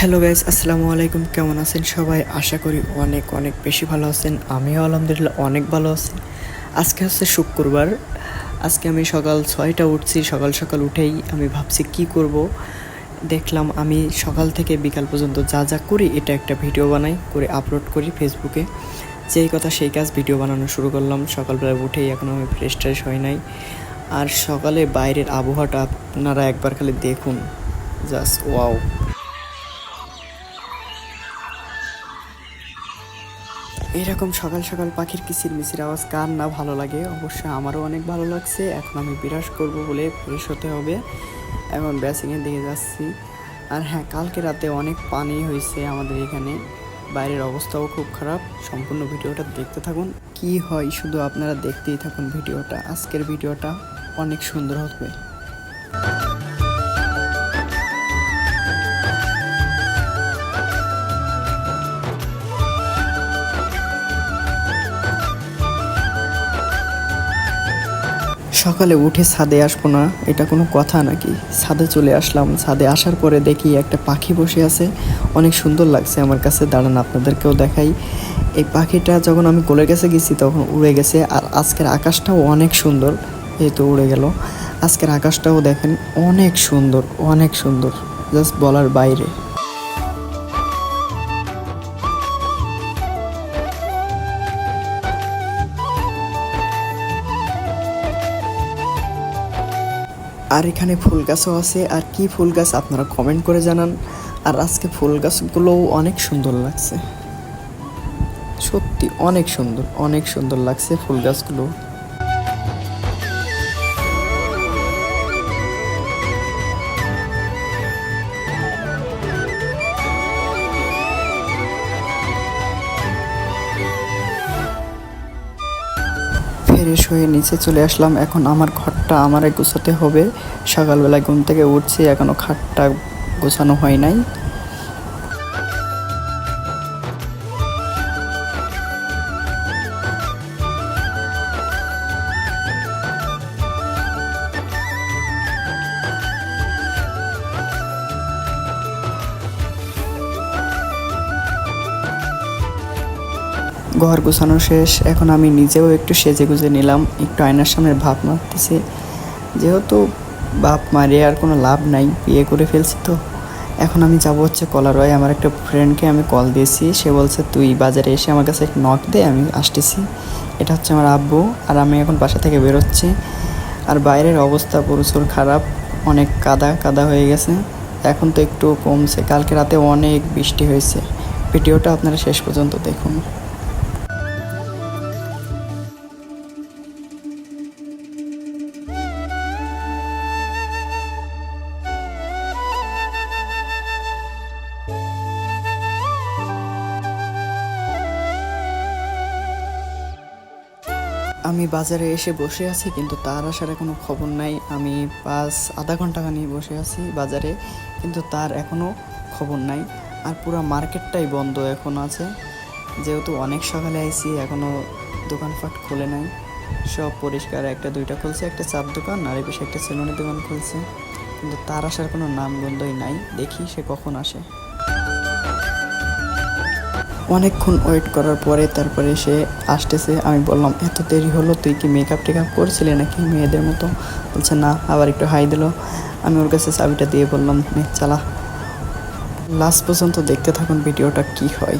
Hello guys, আসসালামু আলাইকুম। কেমন আছেন সবাই? আশা করি অনেক অনেক বেশি ভালো আছেন। আমিও আলহামদুলিল্লাহ অনেক ভালো আছি। আজকে হচ্ছে শুক্রবার। আজকে আমি সকাল ছয়টা উঠছি, সকাল সকাল উঠেই আমি ভাবছি কি করব। দেখলাম আমি সকাল থেকে বিকাল পর্যন্ত যা যা করি, এটা একটা ভিডিও বানাই, করে আপলোড করি ফেসবুকে। যেই কথা সেই কাজ ভিডিও বানানো শুরু করলাম। সকালবেলা উঠেই এখনও আমি ফ্রেশ ট্রেশ হয় নাই। আর সকালে বাইরের আবহাওয়াটা আপনারা একবার খালি দেখুন। Just wow. এইরকম সকাল সকাল পাখির কিচির মিচির আওয়াজ কার না ভালো লাগে? অবশ্যই আমারও অনেক ভালো লাগছে। এখন আমি বিরাজ করব বলে ফ্রেশ হতে হবে। এখন ব্যাসিংয়ের দিকে যাচ্ছি। আর হ্যাঁ কালকে রাতে অনেক পানি হয়েছে আমাদের এখানে। বাইরের অবস্থাও খুব খারাপ। সম্পূর্ণ ভিডিওটা দেখতে থাকুন। কি হয় শুধু আপনারা দেখতেই থাকুন ভিডিওটা। আজকের ভিডিওটা অনেক সুন্দর হবে। সকালে উঠে ছাদে আসব না, এটা কোনো কথা নাকি? ছাদে চলে আসলাম, ছাদে আসার পরে দেখি একটা পাখি বসে আছে, অনেক সুন্দর লাগছে আমার কাছে। দাঁড়ান, আপনাদেরকেও দেখাই। এই পাখিটা যখন আমি কোলের কাছে গেছি তখন উড়ে গেছে, আর আজকের আকাশটাও অনেক সুন্দর, এই তো উড়ে গেল। আজকের আকাশটাও দেখেন অনেক সুন্দর অনেক সুন্দর, জাস্ট বলার বাইরে। আর এখানে ফুল গাছও আছে। আর কি ফুল গাছ আপনারা কমেন্ট করে জানান। আর আজকে ফুল গাছগুলোও অনেক সুন্দর লাগছে। সত্যি অনেক সুন্দর অনেক সুন্দর লাগছে ফুল গাছগুলো। হয়ে নিচে চলে আসলাম। এখন আমার ঘরটা আমারে গোছাতে হবে। সকালবেলায় ঘুম থেকে উঠছি এখনও খাটটা গোছানো হয় নাই। ঘর গোছানো শেষ। এখন আমি নিজেও একটু সেজে গুজে নিলাম। একটু আয়নার সামনে ভাব মারতেছি। যেহেতু বাপ মারে আর কোনো লাভ নাই, বিয়ে করে ফেলছি তো। এখন আমি যাব হচ্ছে কলারয় আমার একটা ফ্রেন্ডকে আমি কল দিয়েছি। সে বলছে, তুই বাজারে এসে আমার কাছে নক দে, আমি আসতেছি। এটা হচ্ছে আমার আব্বু। আর আমি এখন বাসা থেকে বেরোচ্ছি। আর বাইরের অবস্থা প্রচুর খারাপ। অনেক কাদা কাদা হয়ে গেছে। এখন তো একটু কমছে। কালকে রাতে অনেক বৃষ্টি হয়েছে। ভিডিওটা আপনারা শেষ পর্যন্ত দেখুন। আমি বাজারে এসে বসে আছি, কিন্তু তার আসার কোনো খবর নাই। আমি পাঁচ আধা ঘণ্টা খানি বসে আছি বাজারে, কিন্তু তার এখনও খবর নাই। আর পুরো মার্কেটটাই বন্ধ এখন আছে। যেহেতু অনেক সকালে আইছি এখনও দোকানপাট খুলে নাই। সব পরিষ্কার, একটা দুইটা খুলছে, একটা চাপ দোকান, আর পাশে একটা সেলুনের দোকান খুলছে। কিন্তু তার আসার কোনো নাম গন্ধই নাই। দেখি সে কখন আসে। অনেকক্ষণ ওয়েট করার পরে তারপরে সে আসতেছে। আমি বললাম, এত দেরি হলো, তুই কি মেকআপ টেকআপ করছিলি নাকি মেয়েদের মতো? বলছে, না, আবার একটু হাই দিল। আমি ওর কাছে চাবিটা দিয়ে বললাম মেয়ে চালা। লাস্ট পর্যন্ত দেখতে থাকুন ভিডিওটা কি হয়।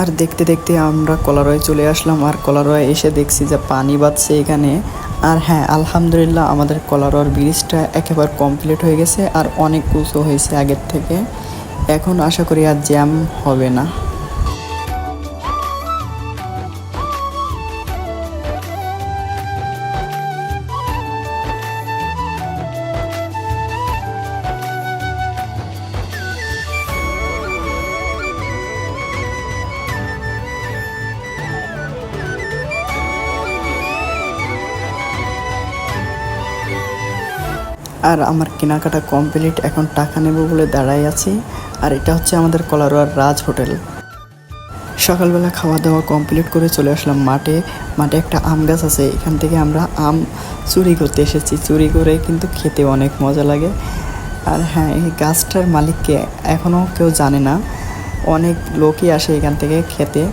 আর দেখতে দেখতে আমরা কলারয় চলে আসলাম আর কলারয় এসে দেখছি যে পানি বাঁধছে এখানে। আর হ্যাঁ আলহামদুলিল্লাহ আমাদের কলারয়ের ব্রিজটা একেবারে কমপ্লিট হয়ে গেছে আর অনেক উঁচু হয়েছে আগের থেকে। এখন আশা করি আর জ্যাম হবে না। আর আমার কেনাকাটা কমপ্লিট এখন টাকা নেব বলে দাঁড়াই আছি। আর এটা হচ্ছে আমাদের কলারোয়ার রাজ হোটেল। সকালবেলা খাওয়া দাওয়া কমপ্লিট করে চলে আসলাম মাঠে। মাঠে একটা আম গাছ আছে, এখান থেকে আমরা আম চুরি করতে এসেছি। চুরি করে কিন্তু খেতে অনেক মজা লাগে। আর হ্যাঁ এই গাছটার মালিককে এখনও কেউ জানে না। অনেক লোকই আসে এখান থেকে খেতে।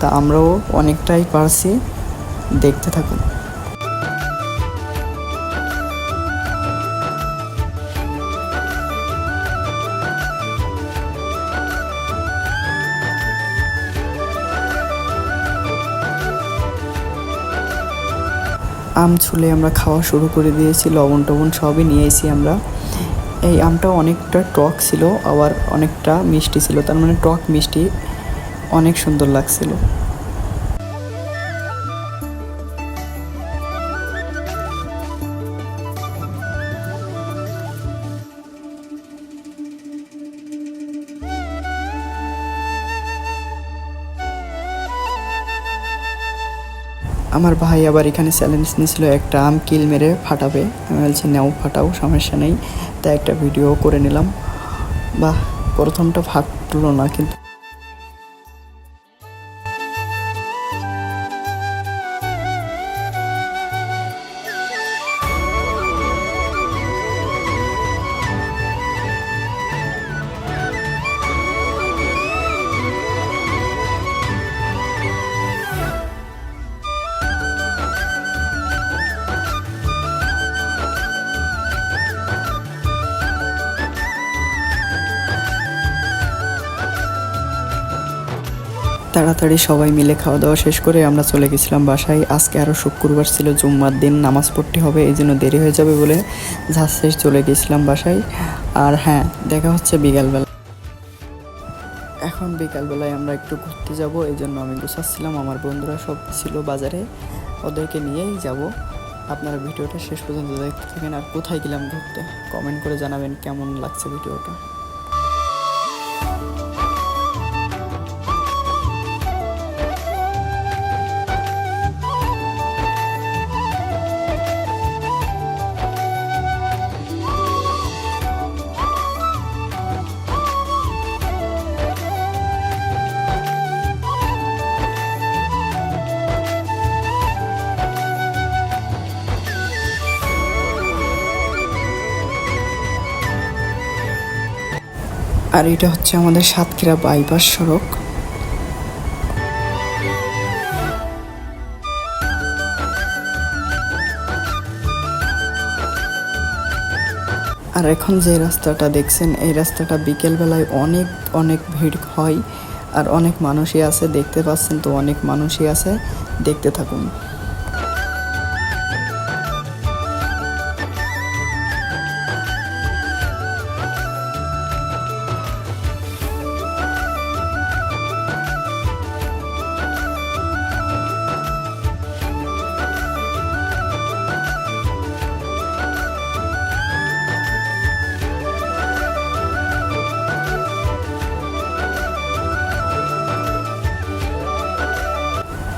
তা আমরাও অনেকটাই পারছি। দেখতে থাকুন। আম ছুলে আমরা খাওয়া শুরু করে দিয়েছি, লবণ টবণ সবই নিয়েছি আমরা। এই আমটা অনেকটা টক ছিল, আবার অনেকটা মিষ্টি ছিল, তার মানে টক মিষ্টি অনেক সুন্দর লাগছিল। আমার ভাই আবার এখানে চ্যালেঞ্জ নিয়েছিল একটা আম কিল মেরে ফাটাবে। আমি বলছি, নেও, ফাটাও, সমস্যা নেই। তাই একটা ভিডিও করে নিলাম। বাহ, প্রথমটা ফাটলো না কিন্তু। তাড়াতাড়ি সবাই মিলে খাওয়া দাওয়া শেষ করে আমরা চলে গেছিলাম বাসায়। আজকে আরও শুক্রবার ছিল, জুম্মার দিন নামাজ পড়তে হবে, এই জন্য দেরি হয়ে যাবে বলে শেষ চলে গেছিলাম বাসায়। আর হ্যাঁ দেখা হচ্ছে বিকালবেলা। এখন বিকালবেলায় আমরা একটু ঘুরতে যাব, এই জন্য আমি গুছাচ্ছিলাম। আমার বন্ধুরা সব ছিল বাজারে, ওদেরকে নিয়েই যাব। আপনারা ভিডিওটা শেষ পর্যন্ত দেখতে থাকেন। আর কোথায় গেলাম ঘুরতে? কমেন্ট করে জানাবেন কেমন লাগছে ভিডিওটা। আর এটা হচ্ছে আমাদের সাতক্ষীরা বাইপাস সড়ক। আর এখন যে রাস্তাটা দেখছেন, এই রাস্তাটা বিকেলবেলায় অনেক অনেক ভিড় হয় আর অনেক মানুষই আছে, দেখতে পাচ্ছেন তো অনেক মানুষই আছে, দেখতে থাকুন।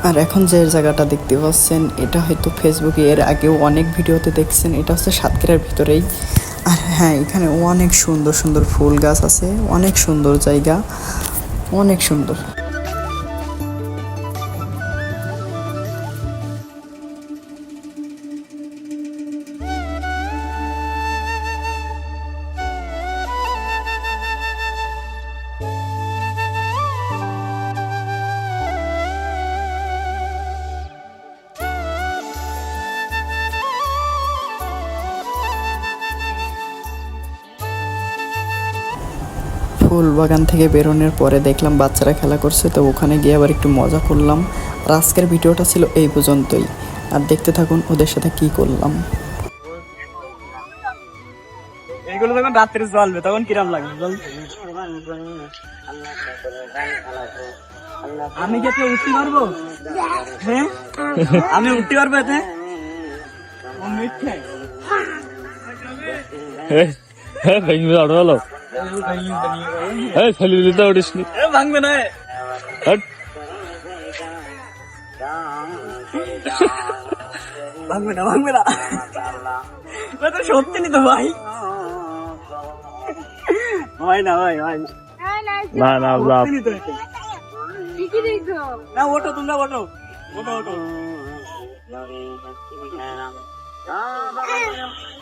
আর এখন যে জায়গাটা দেখতে পাচ্ছেন, এটা হয়তো ফেসবুকে এর আগেও অনেক ভিডিওতে দেখছেন, এটা হচ্ছে সাতক্ষীরার ভিতরেই। আর হ্যাঁ এখানে অনেক সুন্দর সুন্দর ফুল গাছ আছে, অনেক সুন্দর জায়গা, অনেক সুন্দর। ফুল বাগান থেকে বেরোনোর পরে দেখলাম বাচ্চারা খেলা করছে তো ওখানে গিয়ে আবার একটু মজা করলাম। আর আজকের ভিডিওটা ছিল এই পর্যন্তই। আর দেখতে থাকুন ওদের সাথে কি করলাম। এইগুলো যখন রাত্রে জ্বলবে তখন কিরাম লাগবে? আমি কি উঠতে পারব? হ্যাঁ? আমি উঠতে পারব এতে? মিথ্যে। ভেঙে আড়ো হলো এই ফেলে দিলে তো উঠিস নি ভাঙবে না ভাঙবে না ভাঙবে না ওটা সত্যি নি তো ভাই হয় না ভাই ভাই না না লাভ নি তো ওঠো তোমরা ওঠো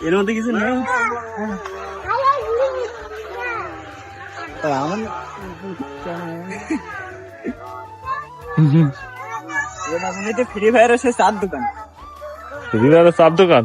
এর মধ্যে কিছু নেই আমার ফ্রি ফায়ারের সে চার দোকান। ফ্রি ফায়ারের সাত দোকান?